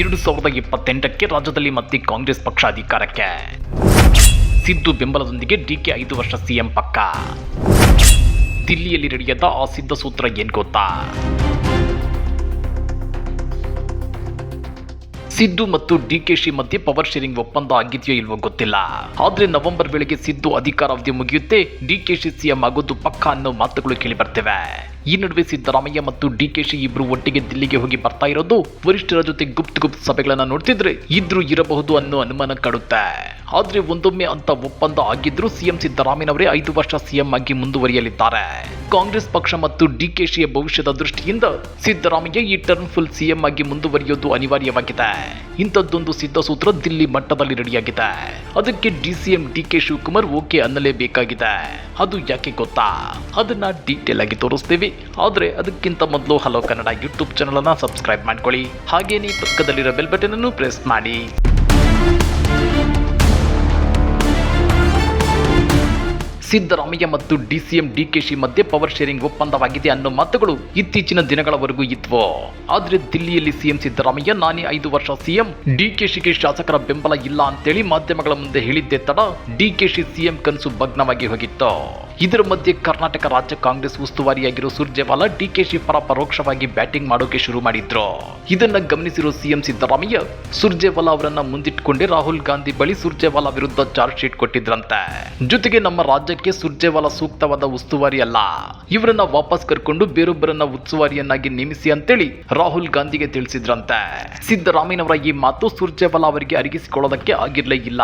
ಎರಡು ಸಾವಿರದ ಇಪ್ಪತ್ತೆಂಟಕ್ಕೆ ರಾಜ್ಯದಲ್ಲಿ ಮತ್ತೆ ಕಾಂಗ್ರೆಸ್ ಪಕ್ಷ ಅಧಿಕಾರಕ್ಕೆ. ಸಿದ್ದು ಬೆಂಬಲದೊಂದಿಗೆ ಡಿಕೆ ಐದು ವರ್ಷ ಸಿಎಂ ಪಕ್ಕ. ದಿಲ್ಲಿಯಲ್ಲಿ ನಡೆಯದ ಆ ಸಿದ್ಧ ಸೂತ್ರ ಏನ್ ಗೊತ್ತಾ? ಸಿದ್ದು ಮತ್ತು ಡಿ ಕೆ ಶಿ ಮಧ್ಯೆ ಪವರ್ ಶೇರಿಂಗ್ ಒಪ್ಪಂದ ಆಗಿದೆಯೋ ಇಲ್ವೋ ಗೊತ್ತಿಲ್ಲ. ಆದ್ರೆ ನವೆಂಬರ್ ವೇಳೆಗೆ ಸಿದ್ದು ಅಧಿಕಾರಾವಧಿ ಮುಗಿಯುತ್ತೆ, ಡಿ ಕೆ ಡಿಕೆಶಿ ಸಿಎಂ ಆಗೋದು ಪಕ್ಕ ಅನ್ನೋ ಮಾತುಗಳು ಕೇಳಿ ಬರ್ತವೆ ಈ ನಡುವೆ ಸಿದ್ದರಾಮಯ್ಯ ಮತ್ತು ಡಿ ಕೆ ಶಿ ಇಬ್ರು ಒಟ್ಟಿಗೆ ದಿಲ್ಲಿಗೆ ಹೋಗಿ ಬರ್ತಾ ಇರೋದು, ವರಿಷ್ಠರ ಜೊತೆ ಗುಪ್ತ ಗುಪ್ತ ಸಭೆಗಳನ್ನ ನೋಡ್ತಿದ್ರೆ ಇದ್ರು ಇರಬಹುದು ಅನ್ನೋ ಅನುಮಾನ ಕಾಡುತ್ತೆ. ಆದ್ರೆ ಒಂದೊಮ್ಮೆ ಅಂತ ಒಪ್ಪಂದ ಆಗಿದ್ರು ಸಿಎಂ ಸಿದ್ದರಾಮಯ್ಯನವರೇ ಐದು ವರ್ಷ ಸಿಎಂ ಆಗಿ ಮುಂದುವರಿಯಲಿದ್ದಾರೆ. ಕಾಂಗ್ರೆಸ್ ಪಕ್ಷ ಮತ್ತು ಡಿಕೆಶಿಯ ಭವಿಷ್ಯದ ದೃಷ್ಟಿಯಿಂದ ಸಿದ್ದರಾಮಯ್ಯ ಈ ಟರ್ನ್ ಫುಲ್ ಸಿಎಂ ಆಗಿ ಮುಂದುವರಿಯೋದು ಅನಿವಾರ್ಯವಾಗಿದೆ. ಇಂಥದ್ದೊಂದು ಸಿದ್ಧಸೂತ್ರ ದಿಲ್ಲಿ ಮಟ್ಟದಲ್ಲಿ ರೆಡಿಯಾಗಿದೆ. ಅದಕ್ಕೆ ಡಿಸಿಎಂ ಡಿಕೆ ಶಿವಕುಮಾರ್ ಓಕೆ ಅನ್ನಲೇಬೇಕಾಗಿದೆ. ಅದು ಯಾಕೆ ಗೊತ್ತಾ? ಅದನ್ನ ಡೀಟೇಲ್ ಆಗಿ ತೋರಿಸ್ತೀವಿ. ಆದ್ರೆ ಅದಕ್ಕಿಂತ ಮೊದಲು ಹಲೋ ಕನ್ನಡ ಯೂಟ್ಯೂಬ್ ಚಾನಲ್ ಅನ್ನ ಸಬ್ಸ್ಕ್ರೈಬ್ ಮಾಡ್ಕೊಳ್ಳಿ. ಹಾಗೇನೇ ಪಕ್ಕದಲ್ಲಿರೋ ಬೆಲ್ ಬಟನ್ ಅನ್ನು ಪ್ರೆಸ್ ಮಾಡಿ. ಸಿದ್ದರಾಮಯ್ಯ ಮತ್ತು ಡಿಸಿಎಂ ಡಿಕೆಶಿ ಮಧ್ಯೆ ಪವರ್ ಶೇರಿಂಗ್ ಒಪ್ಪಂದವಾಗಿದೆ ಅನ್ನೋ ಮಾತುಗಳು ಇತ್ತೀಚಿನ ದಿನಗಳವರೆಗೂ ಇದ್ವು. ಆದ್ರೆ ದಿಲ್ಲಿಯಲ್ಲಿ ಸಿಎಂ ಸಿದ್ದರಾಮಯ್ಯ, ನಾನೇ ಐದು ವರ್ಷ ಸಿಎಂ, ಡಿಕೆಶಿಗೆ ಶಾಸಕರ ಬೆಂಬಲ ಇಲ್ಲ ಅಂತೇಳಿ ಮಾಧ್ಯಮಗಳ ಮುಂದೆ ಹೇಳಿದ್ದೆ ತಡ ಡಿಕೆಶಿ ಸಿಎಂ ಕನಸು ಭಗ್ನವಾಗಿ ಹೋಗಿತ್ತು. ಇದರ ಮಧ್ಯೆ ಕರ್ನಾಟಕ ರಾಜ್ಯ ಕಾಂಗ್ರೆಸ್ ಉಸ್ತುವಾರಿಯಾಗಿರೋ ಸುರ್ಜೇವಾಲಾ ಡಿಕೆಶಿ ಪರ ಪರೋಕ್ಷವಾಗಿ ಬ್ಯಾಟಿಂಗ್ ಮಾಡೋಕೆ ಶುರು ಮಾಡಿದ್ರು. ಇದನ್ನ ಗಮನಿಸಿರೋ ಸಿಎಂ ಸಿದ್ದರಾಮಯ್ಯ, ಸುರ್ಜೇವಾಲಾ ಅವರನ್ನ ಮುಂದಿಟ್ಕೊಂಡೇ ರಾಹುಲ್ ಗಾಂಧಿ ಬಳಿ ಸುರ್ಜೇವಾಲಾ ವಿರುದ್ಧ ಚಾರ್ಜ್ ಶೀಟ್ ಕೊಟ್ಟಿದ್ರಂತೆ. ಜೊತೆಗೆ ನಮ್ಮ ರಾಜ್ಯಕ್ಕೆ ಸುರ್ಜೇವಾಲಾ ಸೂಕ್ತವಾದ ಉಸ್ತುವಾರಿ ಅಲ್ಲ. ಇವರನ್ನ ವಾಪಸ್ ಕರ್ಕೊಂಡು ಬೇರೊಬ್ಬರನ್ನ ಉಸ್ತುವಾರಿಯನ್ನಾಗಿ ನೇಮಿಸಿ ಅಂತೇಳಿ ರಾಹುಲ್ ಗಾಂಧಿಗೆ ತಿಳಿಸಿದ್ರಂತೆ. ಸಿದ್ದರಾಮಯ್ಯನವರ ಈ ಮಾತು ಸುರ್ಜೇವಾಲಾ ಅವರಿಗೆ ಅರಗಿಸಿಕೊಳ್ಳೋದಕ್ಕೆ ಆಗಿರ್ಲೇ ಇಲ್ಲ.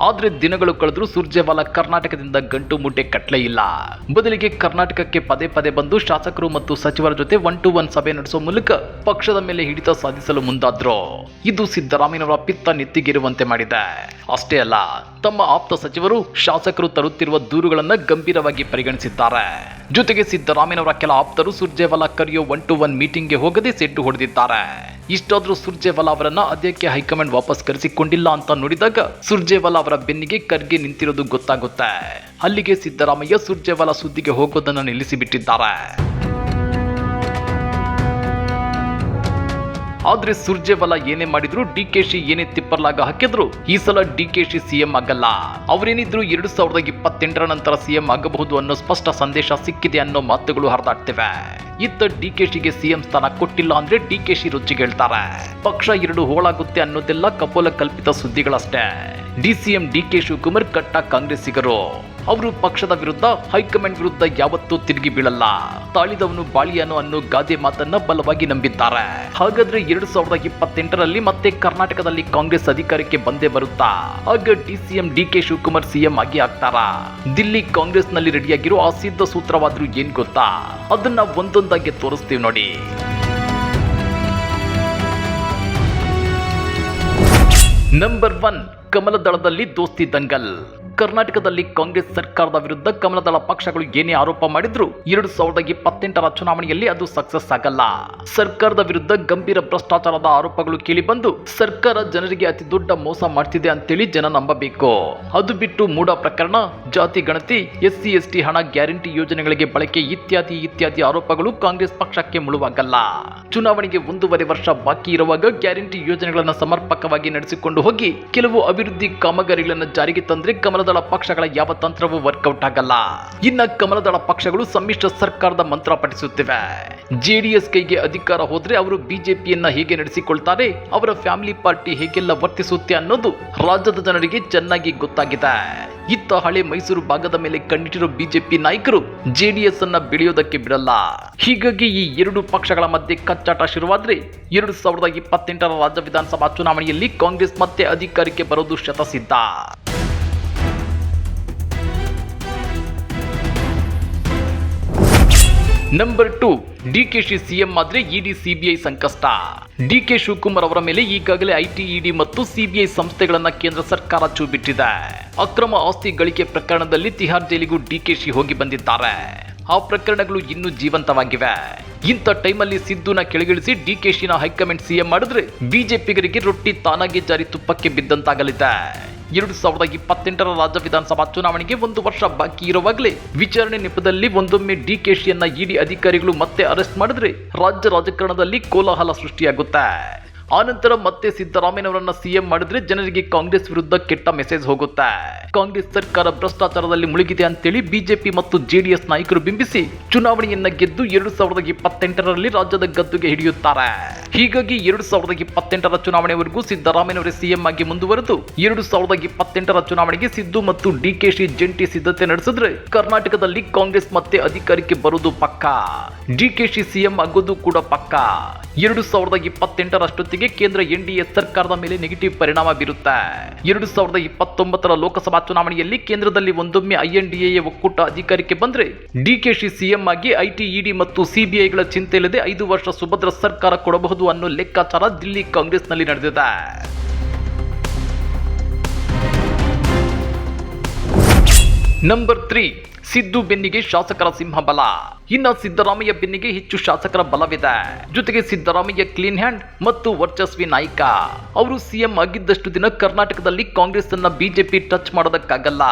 ಆದ್ರೆ ದಿನಗಳು ಕಳೆದ್ರು ಸುರ್ಜೇವಾಲಾ ಕರ್ನಾಟಕದಿಂದ ಗಂಟು ಮುಟ್ಟೆ ಕಟ್ಲೇ ಇಲ್ಲ. ಬದಲಿಗೆ ಕರ್ನಾಟಕಕ್ಕೆ ಪದೇ ಪದೇ ಬಂದು ಶಾಸಕರು ಮತ್ತು ಸಚಿವರ ಜೊತೆ ಒನ್ ಟು ಒನ್ ಸಭೆ ನಡೆಸುವ ಮೂಲಕ ಪಕ್ಷದ ಮೇಲೆ ಹಿಡಿತ ಸಾಧಿಸಲು ಮುಂದಾದ್ರು. ಇದು ಸಿದ್ದರಾಮಯ್ಯನವರ ಪಿತ್ತ ನೆತ್ತಿಗಿರುವಂತೆ ಮಾಡಿದೆ. ಅಷ್ಟೇ ಅಲ್ಲ, ತಮ್ಮ ಆಪ್ತ ಸಚಿವರು ಶಾಸಕರು ತರುತ್ತಿರುವ ದೂರುಗಳನ್ನ ಗಂಭೀರವಾಗಿ ಪರಿಗಣಿಸಿದ್ದಾರೆ. ಜೊತೆಗೆ ಸಿದ್ದರಾಮಯ್ಯನವರ ಕೆಲ ಆಪ್ತರು ಸುರ್ಜೇವಾಲಾ ಕರೆಯೋ ಒನ್ ಟು ಒನ್ ಮೀಟಿಂಗ್ಗೆ ಹೋಗದೆ ಸೆಟ್ಟು ಹೊಡೆದಿದ್ದಾರೆ. ಇಷ್ಟಾದ್ರೂ ಸುರ್ಜೇವಾಲಾ ಅವರನ್ನ ಅದಕ್ಕೆ ಹೈಕಮಾಂಡ್ ವಾಪಸ್ ಕರೆಸಿಕೊಂಡಿಲ್ಲ ಅಂತ ನೋಡಿದಾಗ ಸುರ್ಜೇವಾಲಾ ಅವರ ಬೆನ್ನಿಗೆ ಖರ್ಗೆ ನಿಂತಿರೋದು ಗೊತ್ತಾಗುತ್ತೆ. ಅಲ್ಲಿಗೆ ಸಿದ್ದರಾಮಯ್ಯ ಸುರ್ಜೇವಾಲಾ ಸುದ್ದಿಗೆ ಹೋಗೋದನ್ನ ನಿಲ್ಲಿಸಿಬಿಟ್ಟಿದ್ದಾರೆ. ಆದ್ರೆ ಸುರ್ಜೇವಾಲಾ ಏನೇ ಮಾಡಿದ್ರು ಡಿ ಕೆ ಶಿ ಏನೇ ತಿಪ್ಪರ್ಲಾಗ ಹಾಕಿದ್ರು, ಈ ಸಲ ಡಿ ಕೆ ಶಿ ಸಿಎಂ ಆಗಲ್ಲ. ಅವರೇನಿದ್ರು ಎರಡು ಸಾವಿರದ ಇಪ್ಪತ್ತೆಂಟರ ನಂತರ ಸಿಎಂ ಆಗಬಹುದು ಅನ್ನೋ ಸ್ಪಷ್ಟ ಸಂದೇಶ ಸಿಕ್ಕಿದೆ ಅನ್ನೋ ಮಾತುಗಳು ಹರಿದಾಡ್ತಿವೆ. ಇತ್ತ ಡಿ ಕೆ ಶಿಗೆ ಸಿಎಂ ಸ್ಥಾನ ಕೊಟ್ಟಿಲ್ಲ ಅಂದ್ರೆ ಡಿ ಕೆ ಶಿ ರುಚಿ ಹೇಳ್ತಾರೆ. ಪಕ್ಷ ಎರಡು ಹೋಳಾಗುತ್ತೆ ಅನ್ನೋದೆಲ್ಲ ಕಪೋಲ ಕಲ್ಪಿತ ಸುದ್ದಿಗಳಷ್ಟೇ. D CM D K Shivakumar ಕಟ್ಟ ಕಾಂಗ್ರೆಸ್ಸಿಗರು. ಅವರು ಪಕ್ಷದ ವಿರುದ್ಧ ಹೈಕಮಾಂಡ್ ವಿರುದ್ಧ ಯಾವತ್ತೂ ತಿರುಗಿ ಬೀಳಲ್ಲ. ತಾಳಿದವನು ಬಾಳಿಯಾನು ಅನ್ನೋ ಗಾದೆ ಮಾತನ್ನ ಬಲವಾಗಿ ನಂಬಿದ್ದಾರೆ. ಹಾಗಾದ್ರೆ ಎರಡು ಸಾವಿರದ ಇಪ್ಪತ್ತೆಂಟರಲ್ಲಿ ಮತ್ತೆ ಕರ್ನಾಟಕದಲ್ಲಿ ಕಾಂಗ್ರೆಸ್ ಅಧಿಕಾರಕ್ಕೆ ಬಂದೇ ಬರುತ್ತಾ? ಆಗ ಡಿಸಿಎಂ ಡಿಕೆ ಶಿವಕುಮಾರ್ ಸಿಎಂ ಆಗಿ ಆಗ್ತಾರಾ? ದಿಲ್ಲಿ ಕಾಂಗ್ರೆಸ್ನಲ್ಲಿ ರೆಡಿಯಾಗಿರೋ ಅಸಿದ್ಧ ಸಿದ್ಧ ಸೂತ್ರವಾದ್ರೂ ಏನ್ ಗೊತ್ತಾ? ಅದನ್ನ ಒಂದೊಂದಾಗಿ ತೋರಿಸ್ತೀವಿ ನೋಡಿ. ನಂಬರ್ ಒನ್ ಕಮಲದಳದಲ್ಲಿ ದೋಸ್ತಿ ದಂಗಲ್. ಕರ್ನಾಟಕದಲ್ಲಿ ಕಾಂಗ್ರೆಸ್ ಸರ್ಕಾರದ ವಿರುದ್ಧ ಕಮಲದಳ ಪಕ್ಷಗಳು ಏನೇ ಆರೋಪ ಮಾಡಿದ್ರು ಎರಡು ಸಾವಿರದ ಇಪ್ಪತ್ತೆಂಟರ ಚುನಾವಣೆಯಲ್ಲಿ ಅದು ಸಕ್ಸಸ್ ಆಗಲ್ಲ. ಸರ್ಕಾರದ ವಿರುದ್ಧ ಗಂಭೀರ ಭ್ರಷ್ಟಾಚಾರದ ಆರೋಪಗಳು ಕೇಳಿ ಬಂದು ಸರ್ಕಾರ ಜನರಿಗೆ ಅತಿ ದೊಡ್ಡ ಮೋಸ ಮಾಡ್ತಿದೆ ಅಂತೇಳಿ ಜನ ನಂಬಬೇಕು. ಅದು ಬಿಟ್ಟು ಮೂಡ ಪ್ರಕರಣ, ಜಾತಿ ಗಣತಿ, ಎಸ್ಸಿ, ಎಸ್ಟಿ ಹಣ ಗ್ಯಾರಂಟಿ ಯೋಜನೆಗಳಿಗೆ ಬಳಕೆ ಇತ್ಯಾದಿ ಇತ್ಯಾದಿ ಆರೋಪಗಳು ಕಾಂಗ್ರೆಸ್ ಪಕ್ಷಕ್ಕೆ ಮುಳುವಾಗಲ್ಲ. ಚುನಾವಣೆಗೆ ಒಂದೂವರೆ ವರ್ಷ ಬಾಕಿ ಇರುವಾಗ ಗ್ಯಾರಂಟಿ ಯೋಜನೆಗಳನ್ನು ಸಮರ್ಪಕವಾಗಿ ನಡೆಸಿಕೊಂಡು ಹೋಗಿ ಕೆಲವು ಅಭಿವೃದ್ಧಿ ಕಾಮಗಾರಿಗಳನ್ನು ಜಾರಿಗೆ ತಂದ್ರೆ ಕಮಲದಳ ಪಕ್ಷಗಳ ಯಾವ ತಂತ್ರವೂ ವರ್ಕೌಟ್ ಆಗಲ್ಲ. ಇನ್ನ ಕಮಲದಳ ಪಕ್ಷಗಳು ಸಮ್ಮಿಶ್ರ ಸರ್ಕಾರದ ಮಂತ್ರ ಪಠಿಸುತ್ತಿವೆ. ಜೆಡಿಎಸ್ ಕೈಗೆ ಅಧಿಕಾರ ಹೋದ್ರೆ ಅವರು ಬಿಜೆಪಿಯನ್ನ ಹೇಗೆ ನಡೆಸಿಕೊಳ್ತಾರೆ, ಅವರ ಫ್ಯಾಮಿಲಿ ಪಾರ್ಟಿ ಹೇಗೆಲ್ಲ ವರ್ತಿಸುತ್ತೆ ಅನ್ನೋದು ರಾಜ್ಯದ ಜನರಿಗೆ ಚೆನ್ನಾಗಿ ಗೊತ್ತಾಗಿದೆ. ಇತ್ತ ಹಳೆ ಮೈಸೂರು ಭಾಗದ ಮೇಲೆ ಕಣ್ಣಿಟ್ಟಿರೋ ಬಿಜೆಪಿ ನಾಯಕರು ಜೆಡಿಎಸ್ ಅನ್ನ ಬೆಳೆಯೋದಕ್ಕೆ ಬಿಡಲ್ಲ. ಹೀಗಾಗಿ ಈ ಎರಡು ಪಕ್ಷಗಳ ಮಧ್ಯೆ ಕಚ್ಚಾಟ ಶುರುವಾದ್ರೆ ಎರಡು ಸಾವಿರದ ಇಪ್ಪತ್ತೆಂಟರ ರಾಜ್ಯ ವಿಧಾನಸಭಾ ಚುನಾವಣೆಯಲ್ಲಿ ಕಾಂಗ್ರೆಸ್ ಮತ್ತೆ ಅಧಿಕಾರಕ್ಕೆ ಬರೋದು ಶತಸಿದ್ಧ. ನಂಬರ್ ಟು ಶಿ ಸಿಎಂ ಆದ್ರೆ ಇಡಿ ಸಿಬಿಐ ಸಂಕಷ್ಟ. ಡಿ ಕೆ ಶಿವಕುಮಾರ್ ಅವರ ಮೇಲೆ ಈಗಾಗಲೇ ಐಟಿ ಇಡಿ ಮತ್ತು ಸಿಬಿಐ ಸಂಸ್ಥೆಗಳನ್ನ ಕೇಂದ್ರ ಸರ್ಕಾರ ಚೂಬಿಟ್ಟಿದೆ. ಅಕ್ರಮ ಆಸ್ತಿ ಗಳಿಕೆ ಪ್ರಕರಣದಲ್ಲಿ ತಿಹಾರ್ ಜೈಲಿಗೂ ಡಿಕೆಶಿ ಹೋಗಿ ಬಂದಿದ್ದಾರೆ. ಆ ಪ್ರಕರಣಗಳು ಇನ್ನೂ ಜೀವಂತವಾಗಿವೆ. ಇಂಥ ಟೈಮಲ್ಲಿ ಸಿದ್ದುನ ಕೆಳಗಿಳಿಸಿ ಡಿಕೆಶಿನ ಹೈಕಮಾಂಡ್ ಸಿಎಂ ಮಾಡಿದ್ರೆ ಬಿಜೆಪಿಗರಿಗೆ ರೊಟ್ಟಿ ತಾನಾಗಿ ಜಾರಿ ತುಪ್ಪಕ್ಕೆ ಬಿದ್ದಂತಾಗಲಿದೆ. ಎರಡು ಸಾವಿರದ ಇಪ್ಪತ್ತೆಂಟರ ರಾಜ್ಯ ವಿಧಾನಸಭಾ ಚುನಾವಣೆಗೆ ಒಂದು ವರ್ಷ ಬಾಕಿ ಇರುವಾಗಲೇ ವಿಚಾರಣೆ ನೆಪದಲ್ಲಿ ಒಂದೊಮ್ಮೆ ಡಿಕೆಶಿಯನ್ನ ಇಡಿ ಅಧಿಕಾರಿಗಳು ಮತ್ತೆ ಅರೆಸ್ಟ್ ಮಾಡಿದ್ರೆ ರಾಜ್ಯ ರಾಜಕಾರಣದಲ್ಲಿ ಕೋಲಾಹಲ ಸೃಷ್ಟಿಯಾಗುತ್ತೆ. ಆನಂತರ ಮತ್ತೆ ಸಿದ್ದರಾಮಯ್ಯನವರನ್ನ ಸಿಎಂ ಮಾಡಿದ್ರೆ ಜನರಿಗೆ ಕಾಂಗ್ರೆಸ್ ವಿರುದ್ಧ ಕೆಟ್ಟ ಮೆಸೇಜ್ ಹೋಗುತ್ತೆ. ಕಾಂಗ್ರೆಸ್ ಸರ್ಕಾರ ಭ್ರಷ್ಟಾಚಾರದಲ್ಲಿ ಮುಳುಗಿದೆ ಅಂತೇಳಿ ಬಿಜೆಪಿ ಮತ್ತು ಜೆಡಿಎಸ್ ನಾಯಕರು ಬಿಂಬಿಸಿ ಚುನಾವಣೆಯನ್ನ ಗೆದ್ದು ಎರಡು ಸಾವಿರದ ಇಪ್ಪತ್ತೆಂಟರಲ್ಲಿ ರಾಜ್ಯದ ಗದ್ದುಗೆ ಹಿಡಿಯುತ್ತಾರೆ. ಹೀಗಾಗಿ ಎರಡು ಸಾವಿರದ ಇಪ್ಪತ್ತೆಂಟರ ಚುನಾವಣೆವರೆಗೂ ಸಿದ್ದರಾಮಯ್ಯನವರೇ ಸಿಎಂ ಆಗಿ ಮುಂದುವರೆದು ಎರಡು ಸಾವಿರದ ಇಪ್ಪತ್ತೆಂಟರ ಚುನಾವಣೆಗೆ ಸಿದ್ದು ಮತ್ತು ಡಿಕೆಶಿ ಜಂಟಿ ಸಿದ್ಧತೆ ನಡೆಸಿದ್ರೆ ಕರ್ನಾಟಕದಲ್ಲಿ ಕಾಂಗ್ರೆಸ್ ಮತ್ತೆ ಅಧಿಕಾರಕ್ಕೆ ಬರುವುದು ಪಕ್ಕ. ಡಿಕೆಶಿ ಸಿಎಂ ಆಗೋದು ಕೂಡ ಪಕ್ಕ. ಎರಡು ಸಾವಿರದ ಇಪ್ಪತ್ತೆಂಟರಷ್ಟೊತ್ತಿಗೆ ಕೇಂದ್ರ ಎನ್ಡಿಎ ಸರ್ಕಾರದ ಮೇಲೆ ನೆಗೆಟಿವ್ ಪರಿಣಾಮ ಬೀರುತ್ತೆ. ಎರಡು ಸಾವಿರದ ಇಪ್ಪತ್ತೊಂಬತ್ತರ ಲೋಕಸಭಾ ಚುನಾವಣೆಯಲ್ಲಿ ಕೇಂದ್ರದಲ್ಲಿ ಒಂದೊಮ್ಮೆ ಐಎನ್ಡಿಎ ಒಕ್ಕೂಟ ಅಧಿಕಾರಕ್ಕೆ ಬಂದ್ರೆ ಡಿಕೆಶಿ ಸಿಎಂ ಆಗಿ ಐಟಿಇಡಿ ಮತ್ತು ಸಿಬಿಐಗಳ ಚಿಂತೆ ಇಲ್ಲದೆ ಐದು ವರ್ಷ ಸುಭದ್ರ ಸರ್ಕಾರ ಕೊಡಬಹುದು ಅನ್ನೋ ಲೆಕ್ಕಾಚಾರ ದಿಲ್ಲಿ ಕಾಂಗ್ರೆಸ್ನಲ್ಲಿ ನಡೆದಿದೆ. ನಂಬರ್ ತ್ರೀ ಸಿದ್ದು ಬೆನ್ನಿಗೆ ಶಾಸಕರ ಸಿಂಹ ಬಲ ಇನ್ನ ಸಿದ್ದರಾಮಯ್ಯ ಬೆನ್ನಿಗೆ ಹೆಚ್ಚು ಶಾಸಕರ ಬಲವಿದೆ. ಜೊತೆಗೆ ಸಿದ್ದರಾಮಯ್ಯ ಕ್ಲೀನ್ ಹ್ಯಾಂಡ್ ಮತ್ತು ವರ್ಚಸ್ವಿ ನಾಯಕ. ಅವರು ಸಿಎಂ ಆಗಿದ್ದಷ್ಟು ದಿನ ಕರ್ನಾಟಕದಲ್ಲಿ ಕಾಂಗ್ರೆಸ್ ಅನ್ನ ಬಿಜೆಪಿ ಟಚ್ ಮಾಡೋದಕ್ಕಾಗಲ್ಲ.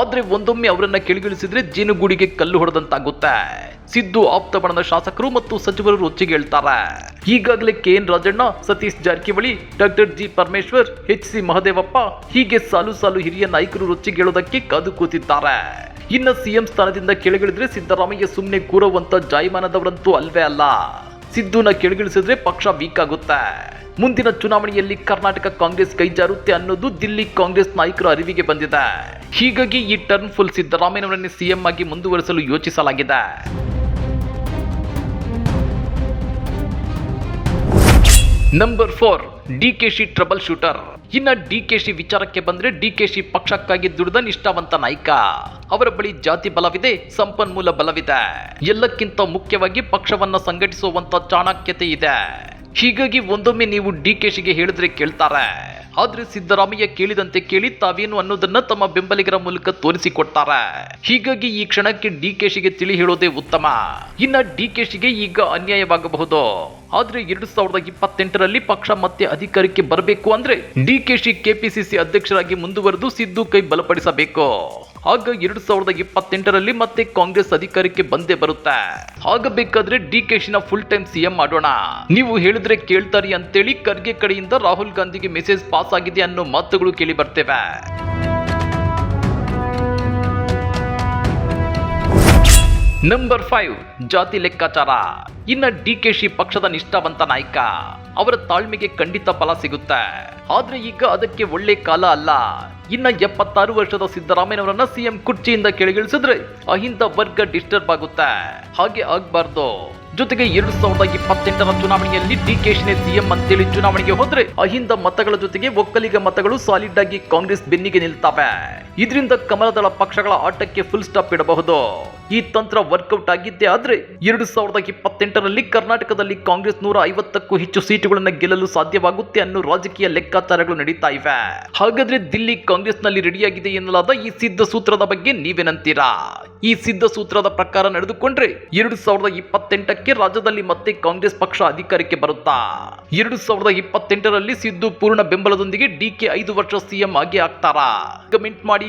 ಆದ್ರೆ ಒಂದೊಮ್ಮೆ ಅವರನ್ನ ಕೆಳಗಿಳಿಸಿದ್ರೆ ಜೇನುಗೂಡಿಗೆ ಕಲ್ಲು ಹೊಡೆದಂತಾಗುತ್ತೆ. ಸಿದ್ದು ಆಪ್ತ ಬಣದ ಶಾಸಕರು ಮತ್ತು ಸಚಿವರು ರೊಚ್ಚಿಗೆ ಹೇಳ್ತಾರೆ. ಈಗಾಗಲೇ K N Rajanna, Satish Jarkiholi, doctor G Parameshwar, H C Mahadevappa ಹೀಗೆ ಸಾಲು ಸಾಲು ಹಿರಿಯ ನಾಯಕರು ರೊಚ್ಚಿಗೇಳೋದಕ್ಕೆ ಕಾದು ಕೂತಿದ್ದಾರೆ. ಇನ್ನ ಸಿಎಂ ಸ್ಥಾನದಿಂದ ಕೆಳಗಿಳಿದ್ರೆ ಸಿದ್ದರಾಮಯ್ಯ ಸುಮ್ಮನೆ ಕೂರುವಂತ ಜಾಯಮಾನದವರಂತೂ ಅಲ್ವೇ ಅಲ್ಲ. ಸಿದ್ದುನ ಕೆಳಗಿಳಿಸಿದ್ರೆ ಪಕ್ಷ ವೀಕ್ ಆಗುತ್ತೆ. ಮುಂದಿನ ಚುನಾವಣೆಯಲ್ಲಿ ಕರ್ನಾಟಕ ಕಾಂಗ್ರೆಸ್ ಕೈಜಾರುತ್ತೆ ಅನ್ನೋದು ದಿಲ್ಲಿ ಕಾಂಗ್ರೆಸ್ ನಾಯಕರ ಅರಿವಿಗೆ ಬಂದಿದೆ. ಹೀಗಾಗಿ ಈ ಟರ್ನ್ ಫುಲ್ ಸಿದ್ದರಾಮಯ್ಯನವರನ್ನೇ ಸಿಎಂ ಆಗಿ ಮುಂದುವರಿಸಲು ಯೋಚಿಸಲಾಗಿದೆ. Number four DK Shi trouble shooter ಇನ್ನ ಡಿಕೆಶಿ ವಿಚಾರಕ್ಕೆ ಬಂದ್ರೆ ಡಿಕೆಶಿ ಪಕ್ಷಕ್ಕಾಗಿ ದುಡಿದ ನಿಷ್ಠಾವಂತ ನಾಯಕ. ಅವರ ಬಳಿ ಜಾತಿ ಬಲವಿದೆ, ಸಂಪನ್ಮೂಲ ಬಲವಿದೆ. ಎಲ್ಲಕ್ಕಿಂತ ಮುಖ್ಯವಾಗಿ ಪಕ್ಷವನ್ನ ಸಂಘಟಿಸುವಂತ ಚಾಣಕ್ಯತೆ ಇದೆ. ಹೀಗಾಗಿ ಒಂದೊಮ್ಮೆ ನೀವು ಡಿಕೆಶಿಗೆ ಹೇಳಿದ್ರೆ ಕೇಳ್ತಾರೆ. ಆದ್ರೆ ಸಿದ್ದರಾಮಯ್ಯ ಕೇಳಿದಂತೆ ಕೇಳಿ ತಾವೇನು ಅನ್ನೋದನ್ನ ತಮ್ಮ ಬೆಂಬಲಿಗರ ಮೂಲಕ ತೋರಿಸಿಕೊಡ್ತಾರೆ. ಹೀಗಾಗಿ ಈ ಕ್ಷಣಕ್ಕೆ ಡಿಕೆಶಿಗೆ ತಿಳಿ ಹೇಳೋದೇ ಉತ್ತಮ. ಇನ್ನ ಡಿಕೆಶಿಗೆ ಈಗ ಅನ್ಯಾಯವಾಗಬಹುದು. ಆದ್ರೆ ಎರಡು ಸಾವಿರದ ಇಪ್ಪತ್ತೆಂಟರಲ್ಲಿ ಪಕ್ಷ ಮತ್ತೆ ಅಧಿಕಾರಕ್ಕೆ ಬರಬೇಕು ಅಂದ್ರೆ ಡಿಕೆಶಿ ಕೆಪಿಸಿಸಿ ಅಧ್ಯಕ್ಷರಾಗಿ ಮುಂದುವರೆದು ಸಿದ್ದು ಕೈ ಬಲಪಡಿಸಬೇಕು. ಆಗ ಎರಡು ಸಾವಿರದ ಇಪ್ಪತ್ತೆಂಟರಲ್ಲಿ ಮತ್ತೆ ಕಾಂಗ್ರೆಸ್ ಅಧಿಕಾರಕ್ಕೆ ಬಂದೇ ಬರುತ್ತೆ. ಆಗಬೇಕಾದ್ರೆ ಡಿಕೆಶಿನ ಫುಲ್ ಟೈಮ್ ಸಿಎಂ ಮಾಡೋಣ. ನೀವು ಹೇಳಿದ್ರೆ ಕೇಳ್ತಾರಿ ಅಂತೇಳಿ ಖರ್ಗೆ ಕಡೆಯಿಂದ ರಾಹುಲ್ ಗಾಂಧಿಗೆ ಮೆಸೇಜ್ ಪಾಸ್ ಆಗಿದೆ ಅನ್ನೋ ಮಾತುಗಳು ಕೇಳಿ ಬರ್ತೇವೆ. ನಂಬರ್ ಫೈವ್ ಜಾತಿ ಲೆಕ್ಕಾಚಾರ. ಇನ್ನ ಡಿ ಕೆ ಶಿ ಪಕ್ಷದ ನಿಷ್ಠಾವಂತ ನಾಯಕ. ಅವರ ತಾಳ್ಮೆಗೆ ಖಂಡಿತ ಫಲ ಸಿಗುತ್ತೆ. ಆದ್ರೆ ಈಗ ಅದಕ್ಕೆ ಒಳ್ಳೆ ಕಾಲ ಅಲ್ಲ. ಇನ್ನ ಎಪ್ಪತ್ತಾರು ವರ್ಷದ ಸಿದ್ದರಾಮಯ್ಯನವರನ್ನ ಸಿಎಂ ಕುರ್ಚಿಯಿಂದ ಕೆಳಗಿಳಿಸಿದ್ರೆ ಅಹಿಂದ ವರ್ಗ ಡಿಸ್ಟರ್ಬ್ ಆಗುತ್ತೆ. ಹಾಗೆ ಆಗ್ಬಾರ್ದು. ಜೊತೆಗೆ ಎರಡು ಸಾವಿರದ ಇಪ್ಪತ್ತೆಂಟರ ಚುನಾವಣೆಯಲ್ಲಿ ಡಿ ಕೆ ಶಿನೇ ಸಿಎಂ ಅಂತೇಳಿ ಚುನಾವಣೆಗೆ ಹೋದ್ರೆ ಅಹಿಂದ ಮತಗಳ ಜೊತೆಗೆ ಒಕ್ಕಲಿಗ ಮತಗಳು ಸಾಲಿಡ್ ಆಗಿ ಕಾಂಗ್ರೆಸ್ ಬೆನ್ನಿಗೆ ನಿಲ್ತವೆ. ಇದರಿಂದ ಕಮಲದಳ ಪಕ್ಷಗಳ ಆಟಕ್ಕೆ ಫುಲ್ ಸ್ಟಾಪ್ ಇಡಬಹುದು. ಈ ತಂತ್ರ ವರ್ಕೌಟ್ ಆಗಿದ್ದೆ ಆದ್ರೆ ಎರಡು ಸಾವಿರದ ಇಪ್ಪತ್ತೆಂಟರಲ್ಲಿ ಕರ್ನಾಟಕದಲ್ಲಿ ಕಾಂಗ್ರೆಸ್ ನೂರ ಐವತ್ತಕ್ಕೂ ಹೆಚ್ಚು ಸೀಟುಗಳನ್ನು ಗೆಲ್ಲಲು ಸಾಧ್ಯವಾಗುತ್ತೆ ಅನ್ನೋ ರಾಜಕೀಯ ಲೆಕ್ಕಾಚಾರಗಳು ನಡೀತಾ ಇವೆ. ಹಾಗಾದ್ರೆ ದಿಲ್ಲಿ ಕಾಂಗ್ರೆಸ್ನಲ್ಲಿ ರೆಡಿಯಾಗಿದೆ ಎನ್ನಲಾದ ಈ ಸಿದ್ಧ ಸೂತ್ರದ ಬಗ್ಗೆ ನೀವೇನಂತೀರಾ? ಈ ಸಿದ್ಧ ಸೂತ್ರದ ಪ್ರಕಾರ ನಡೆದುಕೊಂಡ್ರೆ ಎರಡು ಸಾವಿರದ ಇಪ್ಪತ್ತೆಂಟಕ್ಕೆ ರಾಜ್ಯದಲ್ಲಿ ಮತ್ತೆ ಕಾಂಗ್ರೆಸ್ ಪಕ್ಷ ಅಧಿಕಾರಕ್ಕೆ ಬರುತ್ತಾ? ಎರಡು ಸಾವಿರದ ಇಪ್ಪತ್ತೆಂಟರಲ್ಲಿ ಸಿದ್ದು ಪೂರ್ಣ ಬೆಂಬಲದೊಂದಿಗೆ ಡಿ ಕೆ ಐದು ವರ್ಷ ಸಿಎಂ ಆಗಿ ಆಗ್ತಾರಾ? ಕಮೆಂಟ್ ಮಾಡಿ